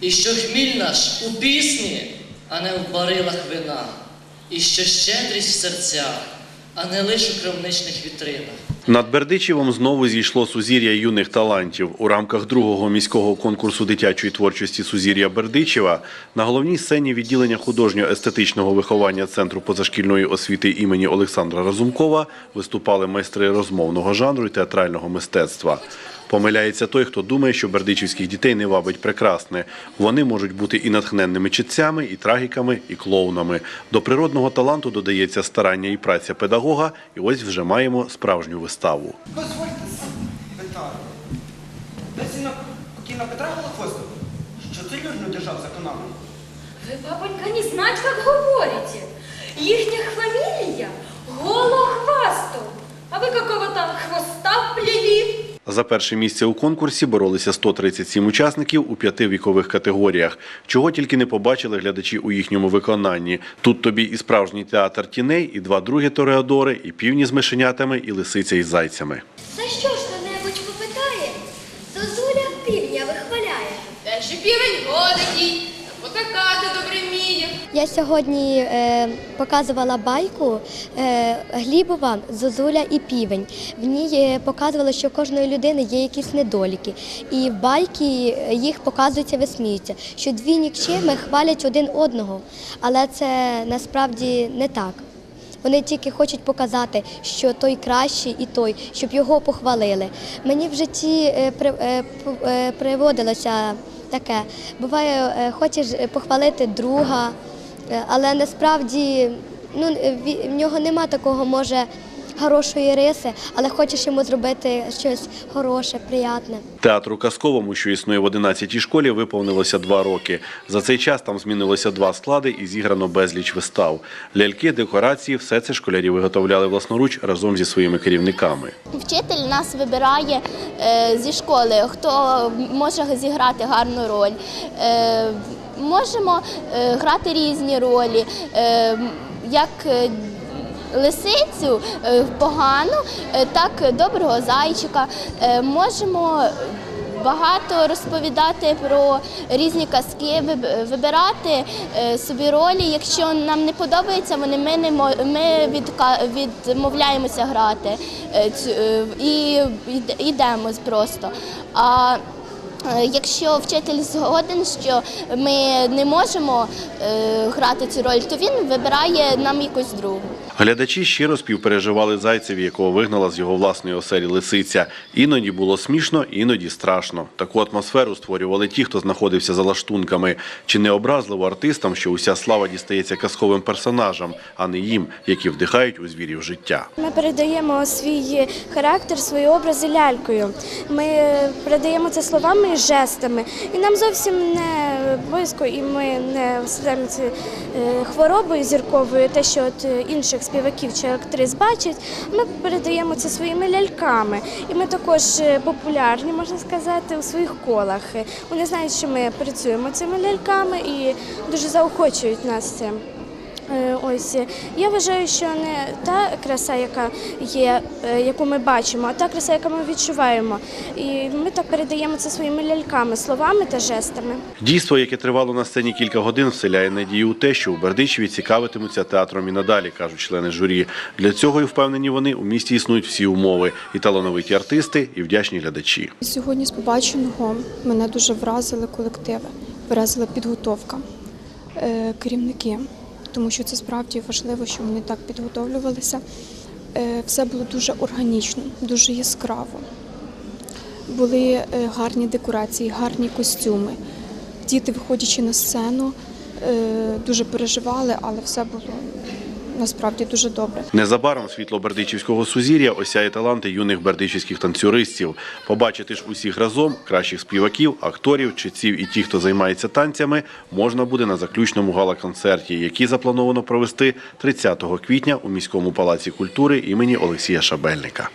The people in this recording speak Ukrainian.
І що хміль наш у пісні, а не в барилах вина, і що щедрість в серцях, а не лише у крамничних вітринах. Над Бердичевом знову зійшло сузір'я юних талантів. У рамках другого міського конкурсу дитячої творчості Сузір'я Бердичева на головній сцені відділення художньо-естетичного виховання Центру позашкільної освіти імені Олександра Разумкова виступали майстри розмовного жанру і театрального мистецтва. Помиляється той, хто думає, що бердичівських дітей не вабить прекрасне. Вони можуть бути і натхненними читцями, і трагіками, і клоунами. До природного таланту додається старання і праця педагога, і ось вже маємо справжню виставу. Дозвольте Петра? Що ти людину держав за каналом? Папонька, не знать, как говорите. Ихня фамилия Гологвастов. А вы какого там хвоста плели? За перше місце у конкурсі боролися 137 учасників у п'яти вікових категоріях. Чого тільки не побачили глядачі у їхньому виконанні. Тут тобі і справжній театр тіней, і два другі тореадори, і півні з мишенятами, і лисиця із зайцями. За що ж хто-небудь попитає, Зозуля півня вихваляє. Перший півень голодій, потакати добре вміє. Я сьогодні е, показувала байку е, Глібова, Зозуля і півень. В ній е, показували, що в кожної людини є якісь недоліки. І в байки е, їх показується, висміються, що дві нікчеми хвалять один одного. Але це насправді не так. Вони тільки хочуть показати, що той кращий і той, щоб його похвалили. Мені в житті е, приводилося таке. Буває, е, хочеш похвалити друга, е, але насправді ну, в нього нема такого, може, хорошої риси, але хочеш йому зробити щось хороше, приятне. Театру казковому, що існує в 11-й школі, виповнилося два роки. За цей час там змінилося два склади і зіграно безліч вистав. Ляльки, декорації, все це школярі виготовляли власноруч разом зі своїми керівниками. Вчитель нас вибирає е, зі школи, хто може зіграти гарну роль. Е, можемо е, грати різні ролі. Як Лисицю е, погану, е, так доброго зайчика. Е, Можемо багато розповідати про різні казки, вибирати собі ролі. Якщо нам не подобається, вони ми не ми відмовляємося грати і йдемо просто. А Якщо вчитель згоден, що ми не можемо грати цю роль, то він вибирає нам якусь другу. Глядачі щиро співпереживали зайцеві, якого вигнала з його власної оселі лисиця. Іноді було смішно, іноді страшно. Таку атмосферу створювали ті, хто знаходився за лаштунками. Чи не образливо артистам, що уся слава дістається казковим персонажам, а не їм, які вдихають у звірів життя. Ми передаємо свій характер, свої образи лялькою. Ми передаємо це словами і жестами. І нам зовсім не близько, і ми не вселяємо е, хворобою зірковою, те, що от інших співаків чи актрис бачать. Ми передаємо це своїми ляльками. І ми також е, популярні, можна сказати, у своїх колах. Вони знають, що ми працюємо цими ляльками і дуже заохочують нас цим. Е, Ось я вважаю, що не та краса, яка є, е, яку ми бачимо, а та краса, яку ми відчуваємо. І ми так передаємо це своїми ляльками, словами та жестами. Дійство, яке тривало на сцені кілька годин, вселяє надію у те, що у Бердичеві цікавитимуться театром і надалі, кажуть члени журі. Для цього і впевнені вони у місті існують всі умови: і талановиті артисти, і вдячні глядачі. Сьогодні з побаченого мене дуже вразили колективи, вразила підготовка, е, керівники, тому що це справді важливо, що вони так підготовлювалися. Е, Все було дуже органічно, дуже яскраво. Були е, гарні декорації, гарні костюми. Діти, виходячи на сцену, е, дуже переживали, але все було насправді дуже добре. Незабаром світло бердичівського сузір'я осяє таланти юних бердичівських танцюристів. Побачити ж усіх разом кращих співаків, акторів, читців і ті, хто займається танцями, можна буде на заключному гала-концерті, який заплановано провести 30 квітня у міському палаці культури імені Олексія Шабельника.